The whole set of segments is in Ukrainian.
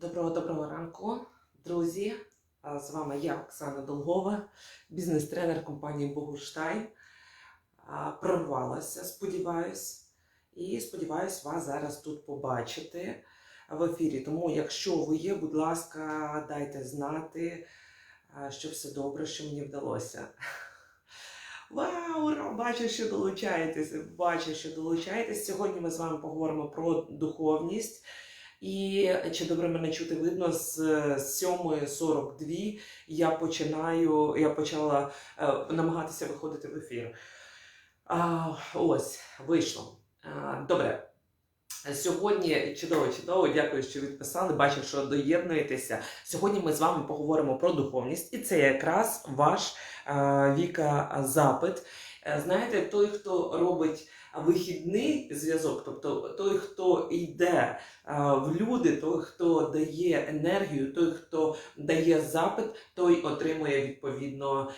Доброго доброго ранку, друзі. З вами я, Оксана Долгова, бізнес-тренер компанії Богуштайн. А, Прорвалася, сподіваюсь, і сподіваюсь вас зараз тут побачити в ефірі. Тому, якщо ви є, будь ласка, дайте знати, що все добре, що мені вдалося. Вау! Бачу, що долучаєтесь. Бачу, що долучаєтесь. Сьогодні ми з вами поговоримо про духовність. І чи добре мене чути видно, з 7.42 я починаю, я почала е, намагатися виходити в ефір. А, ось, вийшло. А, добре. Сьогодні чудово, чудово, дякую, що відписали. Бачу, що доєднуєтеся. Сьогодні ми з вами поговоримо про духовність, і це якраз ваш е, Віка запит. Е, Знаєте, той, хто робить вихідний зв'язок, тобто той, хто йде в люди, той, хто дає енергію, той, хто дає запит, той отримує відповідно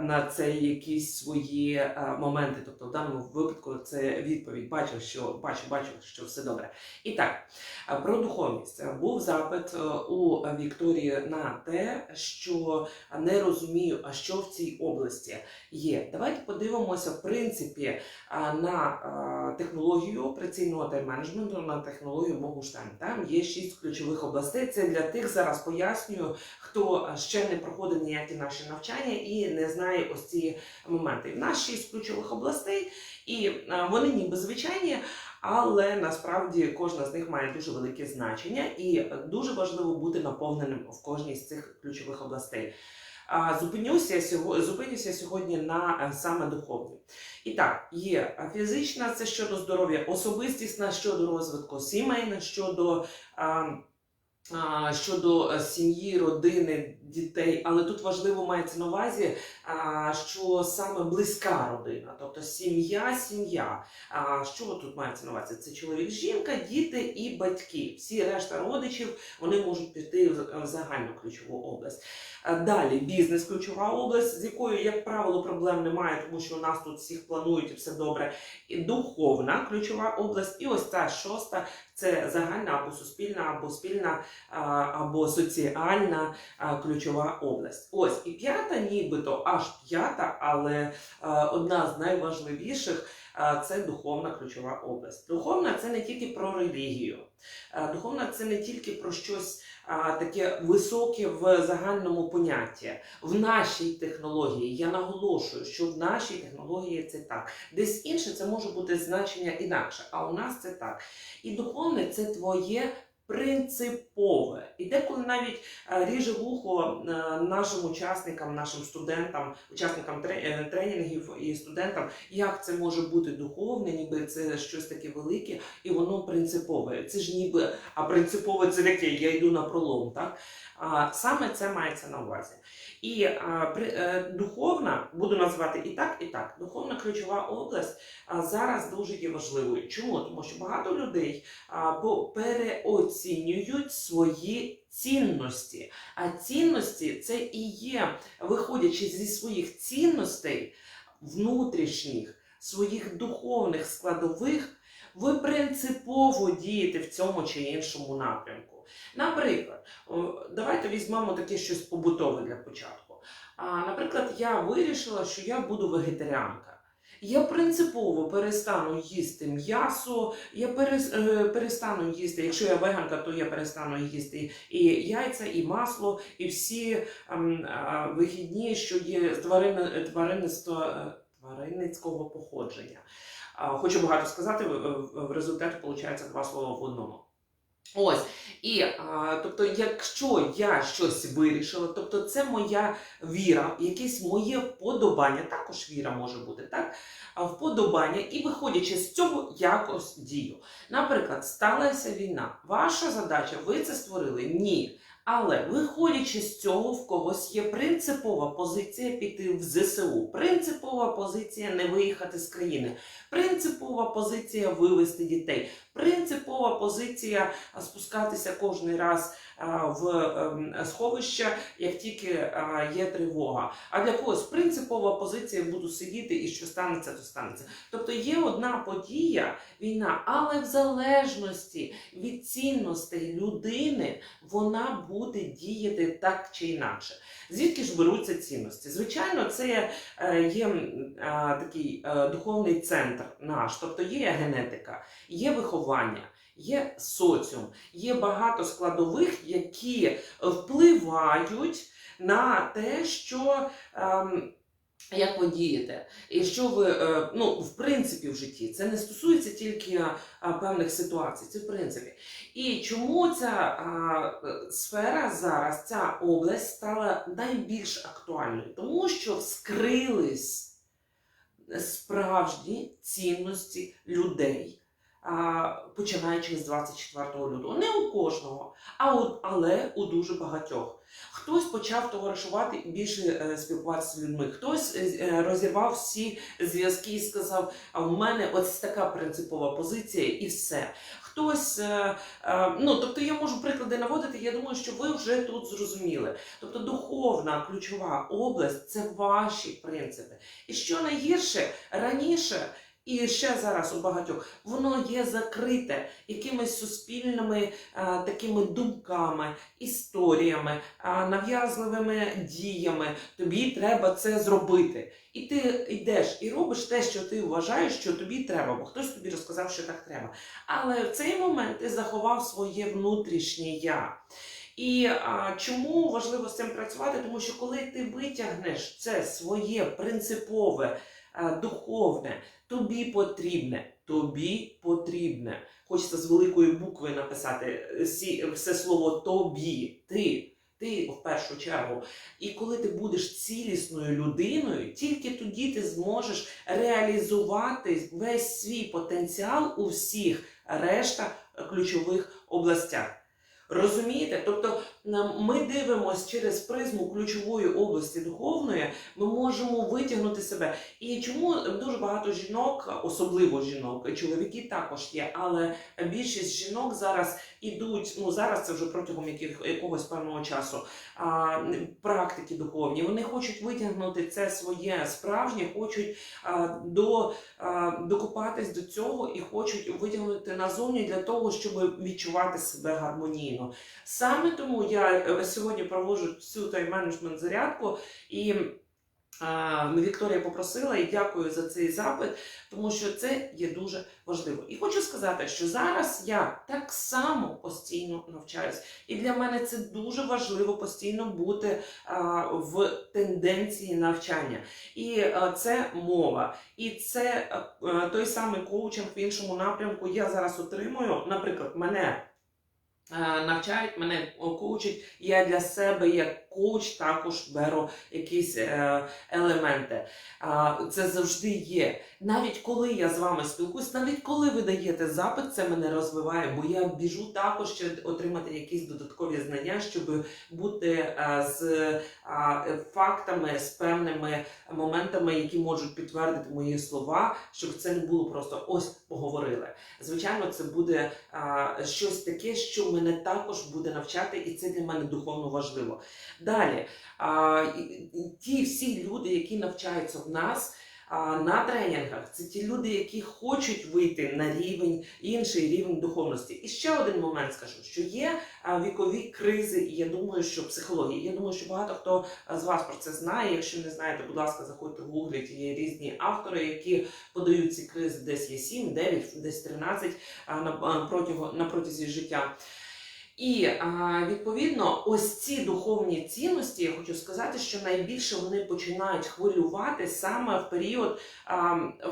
на це якісь свої моменти. Тобто, в даному випадку це відповідь. Бачу, що бачу, бачу, що все добре. І так, про духовність був запит у Вікторії на те, що не розумію, а що в цій області є. Давайте подивимося, в принципі, а, на технологію операційного тайм-менеджменту, на технологію Богуштайн. Там є шість ключових областей. Це для тих зараз пояснюю, хто ще не проходив ніякі наші навчання і не знає ось ці моменти. В нас шість ключових областей, і вони ніби звичайні. Але насправді кожна з них має дуже велике значення, і дуже важливо бути наповненим в кожній з цих ключових областей. Зупинюся сьогодні, на е, саме духовні. І так, є фізична, це щодо здоров'я, особистісна щодо розвитку, сімейна щодо. Щодо е, сім'ї, родини, дітей, але тут важливо мається на увазі, що саме близька родина, тобто сім'я, сім'я. А що тут мається на увазі? Це чоловік, жінка, діти і батьки. Всі решта родичів вони можуть піти в в загальну ключову область. Далі бізнес ключова область, з якою, як правило, проблем немає, тому що у нас тут всіх планують і все добре. І духовна ключова область, і ось ця шоста це загальна або суспільна, або спільна, або соціальна ключова область. Ось і п'ята, нібито аж п'ята, але одна з найважливіших. Це духовна ключова область. Духовна це не тільки про релігію. Духовна це не тільки про щось таке високе в загальному понятті. В нашій технології я наголошую, що в нашій технології це так. Десь інше це може бути значення інакше, а у нас це так. І духовне це твоє. Принципове і деколи навіть е, ріже вухо е, нашим учасникам, нашим студентам, учасникам е, тренінгів і студентам, як це може бути духовне, ніби це щось таке велике, і воно принципове. Це ж ніби, а принципове це таке, я йду на пролом. Так? Саме це мається на увазі. І е, духовна, буду називати і так, і так. Духовна ключова область зараз дуже є важливою. Чому? Тому що багато людей переоцінюють свої цінності. А цінності це і є, виходячи зі своїх цінностей внутрішніх, своїх духовних складових, ви принципово дієте в цьому чи іншому напрямку. Наприклад, давайте візьмемо таке щось побутове для початку. А, наприклад, я вирішила, що я буду вегетаріанка. Я принципово перестану їсти м'ясо, я е, перестану їсти, якщо я веганка, то я перестану їсти і яйця, і масло, і всі ем, а, вихідні, що є з тварин, тваринництва, е, тваринницького походження. Хочу багато сказати, в, результаті виходить два слова в одному. Ось, і тобто, якщо я щось вирішила, тобто це моя віра, якесь моє вподобання, також віра може бути, так? Вподобання, і виходячи з цього, якось дію. Наприклад, сталася війна. Ваша задача, ви це створили? Ні. Але виходячи з цього, в когось є принципова позиція піти в ЗСУ, принципова позиція не виїхати з країни, принципова позиція вивезти дітей, принципова позиція спускатися кожний раз в ем, сховище, як тільки є тривога. А для когось принципова позиція буду сидіти і що станеться, то станеться. Тобто є одна подія, війна, але в залежності від цінностей людини вона буде діяти так чи інакше. Звідки ж беруться цінності? Звичайно, це е, є такий е, духовний центр наш, тобто є генетика, є виховання. Є соціум, є багато складових, які впливають на те, що ем, як ви дієте, і що ви е, ну в принципі в житті це не стосується тільки певних ситуацій, це в принципі. І чому ця е, сфера зараз, ця область стала найбільш актуальною? Тому що вскрились справжні цінності людей. Починаючи з 24 лютого. Не у кожного, а у, але у дуже багатьох. Хтось почав товаришувати більше е, спілкуватися з людьми, хтось е, розірвав всі зв'язки і сказав: а в мене ось така принципова позиція, і все. Хтось, е, е, ну тобто я можу приклади наводити. Я думаю, що ви вже тут зрозуміли. Тобто, духовна ключова область це ваші принципи. І що найгірше раніше. І ще зараз у багатьох воно є закрите якимись суспільними е, такими думками, історіями, е, нав'язливими діями. Тобі треба це зробити. І ти йдеш і робиш те, що ти вважаєш, що тобі треба, бо хтось тобі розказав, що так треба. Але в цей момент ти заховав своє внутрішнє я. І а, чому важливо з цим працювати? Тому що коли ти витягнеш це своє принципове, а, духовне, тобі потрібне, тобі потрібне. Хочеться з великої букви написати е, все слово тобі, ти. Ти в першу чергу. І коли ти будеш цілісною людиною, тільки тоді ти зможеш реалізувати весь свій потенціал у всіх решта ключових областях. Розумієте? Тобто ми дивимося через призму ключової області духовної, ми можемо витягнути себе. І чому дуже багато жінок, особливо жінок, чоловіки також є, але більшість жінок зараз ідуть, ну зараз це вже протягом яких, якогось певного часу, а, практики духовні. Вони хочуть витягнути це своє справжнє, хочуть а, до, а, докопатись до цього і хочуть витягнути назовні для того, щоб відчувати себе гармонійно. Саме тому я е, сьогодні проводжу цю тайм-менеджмент зарядку і. А, Вікторія попросила і дякую за цей запит, тому що це є дуже важливо. І хочу сказати, що зараз я так само постійно навчаюсь, і для мене це дуже важливо постійно бути в тенденції навчання. І це мова, і це той самий коучинг в іншому напрямку. Я зараз отримую, наприклад, мене. Е, Навчають мене коучать. Я для себе як коуч також беру якісь е, елементи. Це завжди є. Навіть коли я з вами спілкуюсь, навіть коли ви даєте запит, це мене розвиває, бо я біжу також ще отримати якісь додаткові знання, щоб бути е, з е, фактами, з певними моментами, які можуть підтвердити мої слова, щоб це не було просто ось поговорили. Звичайно, це буде щось таке, що мене також буде навчати, і це для мене духовно важливо. Далі, а, ті всі люди, які навчаються в нас. На тренінгах це ті люди, які хочуть вийти на рівень, інший рівень духовності. І ще один момент скажу, що є вікові кризи, і я думаю, що психологія. Я думаю, що багато хто з вас про це знає. Якщо не знаєте, будь ласка, заходьте в гугліть. Є різні автори, які подають ці кризи. Десь є 7, 9, десь 13 на протягом на протязі життя. І відповідно, ось ці духовні цінності, я хочу сказати, що найбільше вони починають хвилювати саме в період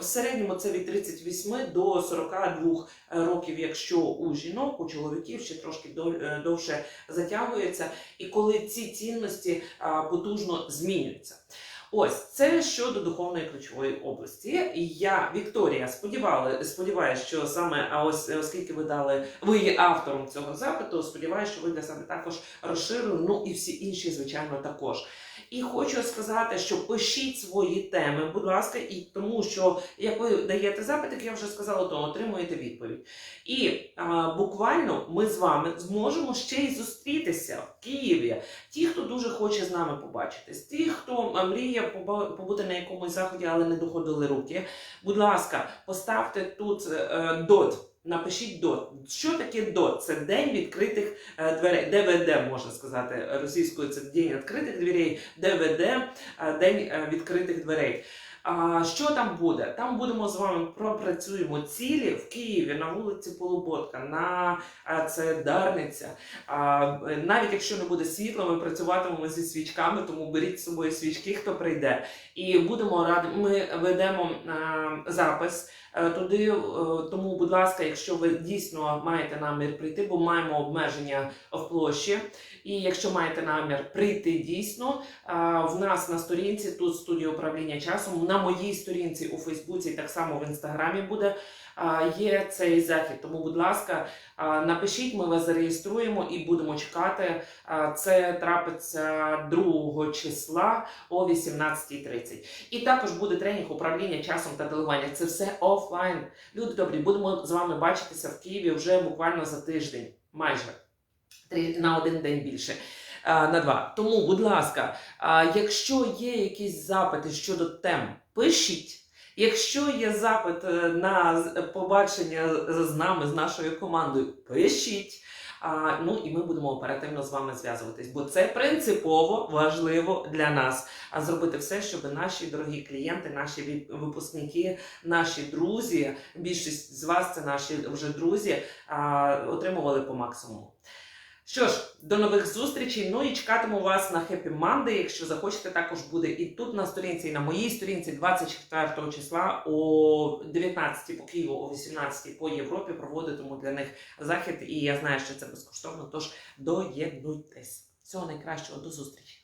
в середньому це від 38 до 42 років, якщо у жінок, у чоловіків ще трошки е, довше затягується, і коли ці цінності потужно змінюються. Ось це щодо духовної ключової області. Я, Вікторія, сподівала, сподіваюся, що саме а ось е, оскільки ви дали, ви є автором цього запиту, сподіваюся, що ви для себе також розширили, ну і всі інші, звичайно, також. І хочу сказати, що пишіть свої теми, будь ласка, і тому що як ви даєте запит, як я вже сказала, то отримуєте відповідь. І а, буквально ми з вами зможемо ще й зустрітися в Києві. Ті, хто дуже хоче з нами побачитись, ті, хто мріє побути на якомусь заході, але не доходили руки. Будь ласка, поставте тут е, дот. Напишіть дот. Що таке дот? Це день відкритих е, дверей. ДВД можна сказати російською. Це день відкритих дверей. ДВД е, день е, відкритих дверей. Що там буде? Там будемо з вами пропрацюємо цілі в Києві на вулиці Полуботка, на а, це Дарниця. Навіть якщо не буде світла, ми працюватимемо зі свічками, тому беріть з собою свічки, хто прийде. І будемо раді. Ми ведемо запис. е, Туди, е, тому, будь ласка, якщо ви дійсно маєте намір прийти, бо маємо обмеження в площі. І якщо маєте намір прийти дійсно, в нас на сторінці тут студія управління часом. На моїй сторінці у Фейсбуці, так само в інстаграмі буде є цей захід. Тому, будь ласка, напишіть, ми вас зареєструємо і будемо чекати. Це трапиться 2 числа о 18.30. І також буде тренінг управління часом та делегування. Це все офлайн. Люди добрі, будемо з вами бачитися в Києві вже буквально за тиждень, майже на один день більше. А, На два. Тому, будь ласка, якщо є якісь запити щодо тем, пишіть. Якщо є запит е, на побачення з нами, з нашою командою, пишіть. А, ну і ми будемо оперативно з вами зв'язуватись, бо це принципово важливо для нас. А зробити все, щоб наші дорогі клієнти, наші випускники, наші друзі, більшість з вас це наші вже друзі, а, отримували по максимуму. Що ж, до нових зустрічей. Ну і чекатиму вас на Happy Monday, якщо захочете, також буде і тут на сторінці, і на моїй сторінці 24 числа о 19 по Києву, о 18 по Європі проводитиму для них захід. І я знаю, що це безкоштовно. Тож доєднуйтесь. Всього найкращого, до зустрічі!